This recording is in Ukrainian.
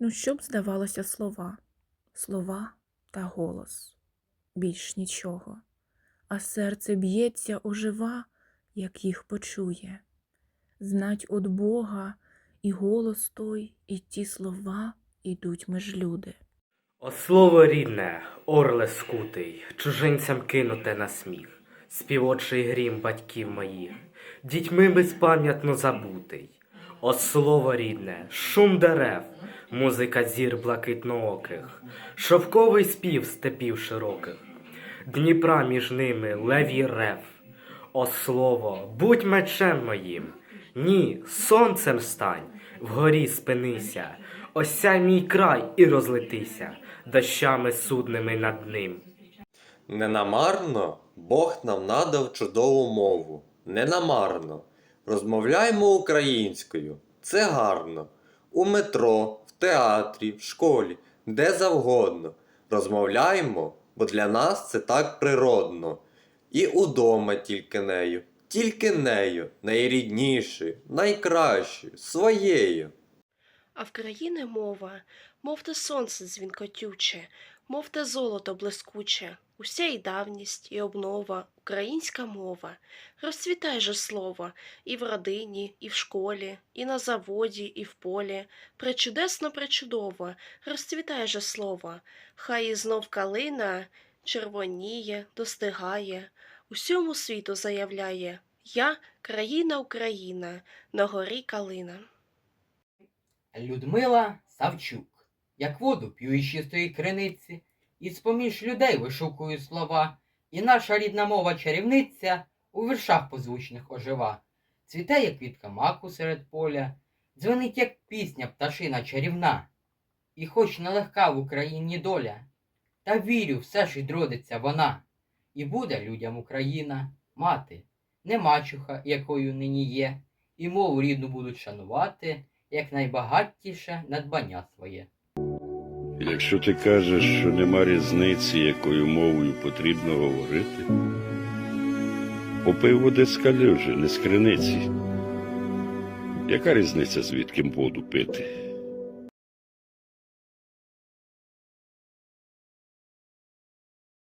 Ну, що б здавалося слова, слова та голос, більш нічого, а серце б'ється ожива, як їх почує. Знать од Бога і голос той, і ті слова ідуть меж люди. О слово рідне, орле скутий, чужинцям кинуте на сміх, співочий грім батьків моїх, дітьми безпам'ятно забутий. О слово рідне, шум дерев, музика зір блакитнооких, шовковий спів степів широких, Дніпра між ними левій рев. О слово, будь мечем моїм, ні, сонцем стань, вгорі спинися, осяй мій край і розлетися, дощами судними над ним. Ненамарно Бог нам надав чудову мову. Ненамарно. Розмовляємо українською. Це гарно. У метро, в театрі, в школі, де завгодно. Розмовляємо, бо для нас це так природно. І удома тільки нею, тільки нею, найріднішою, найкращою, своєю. А в країни мова, мов те сонце дзвінкотюче, мов те золото блискуче, уся й давність, і обнова, українська мова. Розцвітай же слово і в родині, і в школі, і на заводі, і в полі. Пречудесно, пречудово, розцвітай же слово. Хай і знов калина червоніє, достигає, усьому світу заявляє Я країна Україна, на горі калина. Людмила Савчук, як воду п'ю із чистої криниці, і з-поміж людей вишукую слова, і наша рідна мова чарівниця у віршах позвучних ожива. Цвіте, як квітка маку серед поля, дзвенить, як пісня пташина чарівна. І хоч нелегка в Україні доля, та вірю, все ж відродиться вона, і буде людям Україна мати, не мачуха, якою нині є, і мову рідну будуть шанувати як найбагатіше надбання своє. Якщо ти кажеш, що нема різниці, якою мовою потрібно говорити, попив води з калюжі, не з криниці. Яка різниця, звідки воду пити?